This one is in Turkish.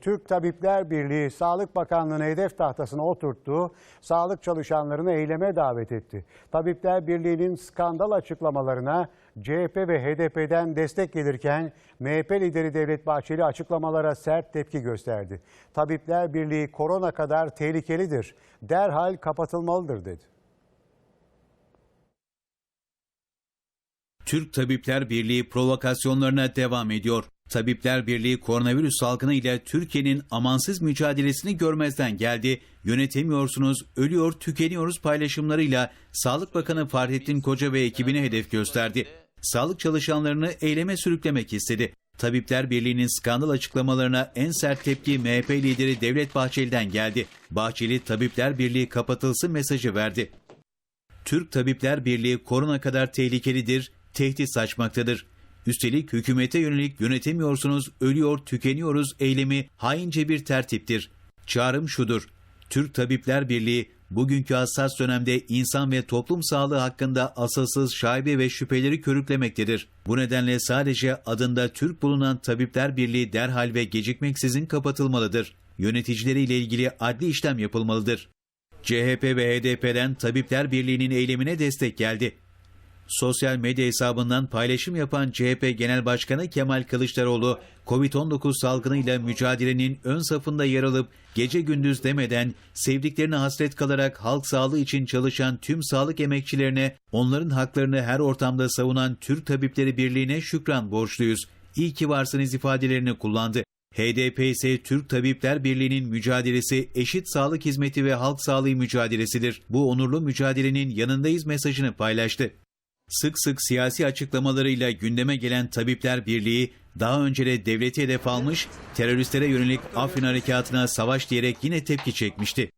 Türk Tabipler Birliği Sağlık Bakanlığı'nı hedef tahtasına oturttu, sağlık çalışanlarını eyleme davet etti. Tabipler Birliği'nin skandal açıklamalarına CHP ve HDP'den destek gelirken MHP lideri Devlet Bahçeli açıklamalara sert tepki gösterdi. Tabipler Birliği korona kadar tehlikelidir, derhal kapatılmalıdır dedi. Türk Tabipler Birliği provokasyonlarına devam ediyor. Tabipler Birliği koronavirüs salgını ile Türkiye'nin amansız mücadelesini görmezden geldi. Yönetemiyorsunuz, ölüyor, tükeniyoruz paylaşımlarıyla Sağlık Bakanı Fahrettin Koca ve ekibine hedef gösterdi. Sağlık çalışanlarını eyleme sürüklemek istedi. Tabipler Birliği'nin skandal açıklamalarına en sert tepki MHP lideri Devlet Bahçeli'den geldi. Bahçeli Tabipler Birliği kapatılsın mesajı verdi. Türk Tabipler Birliği korona kadar tehlikelidir, tehdit saçmaktadır. Üstelik hükümete yönelik yönetemiyorsunuz, ölüyor, tükeniyoruz eylemi haince bir tertiptir. Çağrım şudur. Türk Tabipler Birliği bugünkü hassas dönemde insan ve toplum sağlığı hakkında asılsız şaibe ve şüpheleri körüklemektedir. Bu nedenle sadece adında Türk bulunan Tabipler Birliği derhal ve gecikmeksizin kapatılmalıdır. Yöneticileriyle ilgili adli işlem yapılmalıdır. CHP ve HDP'den Tabipler Birliği'nin eylemine destek geldi. Sosyal medya hesabından paylaşım yapan CHP Genel Başkanı Kemal Kılıçdaroğlu, Covid-19 salgınıyla mücadelenin ön safında yer alıp gece gündüz demeden sevdiklerine hasret kalarak halk sağlığı için çalışan tüm sağlık emekçilerine, onların haklarını her ortamda savunan Türk Tabipleri Birliği'ne şükran borçluyuz. İyi ki varsınız ifadelerini kullandı. HDP ise Türk Tabipler Birliği'nin mücadelesi eşit sağlık hizmeti ve halk sağlığı mücadelesidir. Bu onurlu mücadelenin yanındayız mesajını paylaştı. Sık sık siyasi açıklamalarıyla gündeme gelen Tabipler Birliği daha önce de devleti hedef almış, teröristlere yönelik Afrin harekatına savaş diyerek yine tepki çekmişti.